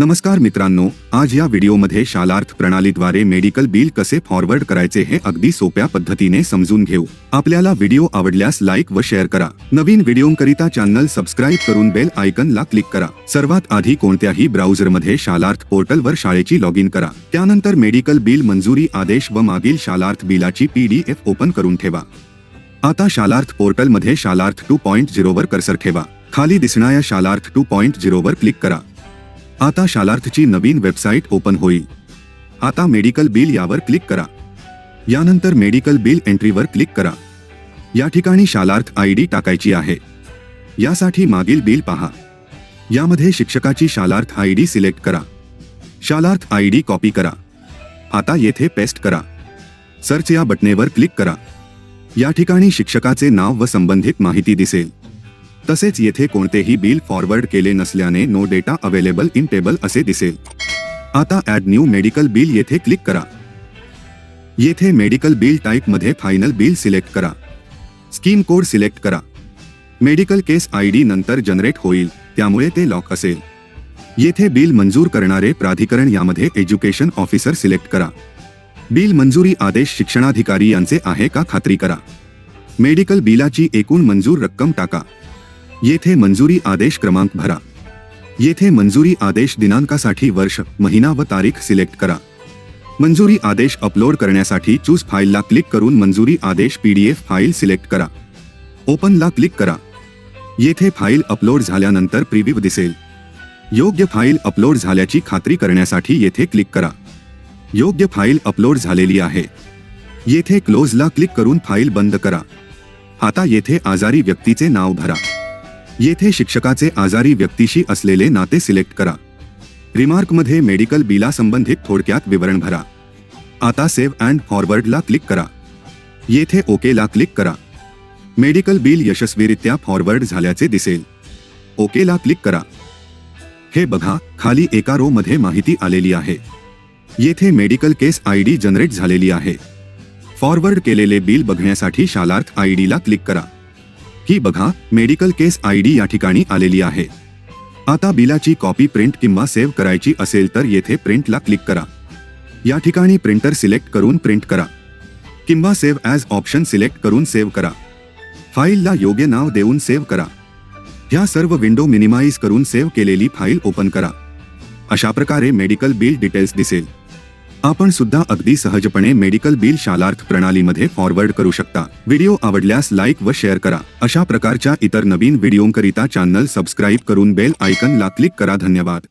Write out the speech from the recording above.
नमस्कार मित्रांनो आज या व्हिडिओमध्ये शालार्थ प्रणालीद्वारे मेडिकल बिल कसे फॉरवर्ड करायचे हे अगदी सोप्या पद्धतीने समजून घेऊ. आपल्याला व्हिडिओ आवडल्यास लाईक व शेअर करा. नवीन व्हिडिओकरिता चॅनल सबस्क्राईब करून बेल आयकनला क्लिक करा. सर्वात आधी कोणत्याही ब्राउझरमध्ये शालार्थ पोर्टलवर शाळेची लॉग इन करा. त्यानंतर मेडिकल बिल मंजुरी आदेश व मागील शालार्थ बिलाची पीडीएफ ओपन करून ठेवा. आता शालार्थ पोर्टलमध्ये शालार्थ टू पॉईंट झिरोवर कर्सर ठेवा. खाली दिसणाऱ्या शालार्थ टू पॉईंट झिरोवर क्लिक करा. आता शालार्थची नवीन वेबसाईट ओपन होईल. आता मेडिकल बिल यावर क्लिक करा. यानंतर मेडिकल बिल एंट्रीवर क्लिक करा. या ठिकाणी शालार्थ आय डी टाकायची आहे. यासाठी मागील बिल पहा. यामध्ये शिक्षकाची शालार्थ आय डी सिलेक्ट करा. शालार्थ आय डी कॉपी करा. आता येथे पेस्ट करा. सर्च या बटनेवर क्लिक करा. या ठिकाणी शिक्षकाचे नाव व संबंधित माहिती दिसेल. तसेच येथे कोणतेही बिल फॉरवर्ड केले नसल्याने no data available in table असे दिसेल. आता ॲड न्यू मेडिकल बिल येथे क्लिक करा. येथे मेडिकल बिल टाईपमध्ये फायनल बिल सिलेक्ट करा. स्कीम कोड सिलेक्ट करा. मेडिकल केस आय डी नंतर जनरेट होईल त्यामुळे ते लॉक असेल. येथे बिल मंजूर करणारे प्राधिकरण यामध्ये एज्युकेशन ऑफिसर सिलेक्ट करा. बिल मंजुरी आदेश शिक्षणाधिकारी यांचे आहे का खात्री करा. मेडिकल बिलाची एकूण मंजूर रक्कम टाका. येथे मंजुरी आदेश क्रमांक भरा. येथे मंजुरी आदेश दिनांकासाठी वर्ष महिना व तारीख सिलेक्ट करा. मंजुरी आदेश अपलोड करण्यासाठी चूज फाईलला क्लिक करून मंजुरी आदेश पीडीएफ फाईल सिलेक्ट करा. ओपनला क्लिक करा. येथे फाईल अपलोड झाल्यानंतर प्रिव्ह्यू दिसेल. योग्य फाईल अपलोड झाल्याची खात्री करण्यासाठी येथे क्लिक करा. योग्य फाईल अपलोड झालेली आहे. येथे क्लोजला क्लिक करून फाईल बंद करा. आता येथे आजारी व्यक्तीचे नाव भरा. येथे शिक्षकाचे आजारी व्यक्तीशी असलेले नाते सिलेक्ट करा. रिमार्कमध्ये मेडिकल बिला संबंधित थोडक्यात विवरण भरा. आता सेव्ह अँड फॉरवर्डला क्लिक करा. येथे ओकेला क्लिक करा. मेडिकल बिल यशस्वीरित्या फॉरवर्ड झाल्याचे दिसेल. ओकेला क्लिक करा. हे बघा खाली एका रो मध्ये माहिती आलेली आहे. येथे medical case I D generate झालेली आहे. फॉरवर्ड केलेले बिल बघण्यासाठी शालार्थ आय डीला क्लिक करा. ही बघा मेडिकल केस आय डी या ठिकाणी आलेली आहे. आता बिलाची कॉपी प्रिंट किंवा सेव्ह करायची असेल तर येथे प्रिंटला क्लिक करा. या ठिकाणी प्रिंटर सिलेक्ट करून प्रिंट करा. किंवा सेव्ह ॲज ऑप्शन सिलेक्ट करून सेव्ह करा. फाईलला योग्य नाव देऊन सेव्ह करा. ह्या सर्व विंडो मिनिमाइज करून सेव्ह केलेली फाईल ओपन करा. अशा प्रकारे मेडिकल बिल डिटेल्स दिसेल. आपण सुद्धा अगदी सहजपणे मेडिकल बिल शालार्थ प्रणालीमध्ये फॉरवर्ड करू शकता. व्हिडिओ आवडल्यास लाईक व शेअर करा. अशा प्रकारच्या इतर नवीन व्हिडिओंकरिता चॅनल सबस्क्राईब करून बेल आयकनला क्लिक करा. धन्यवाद.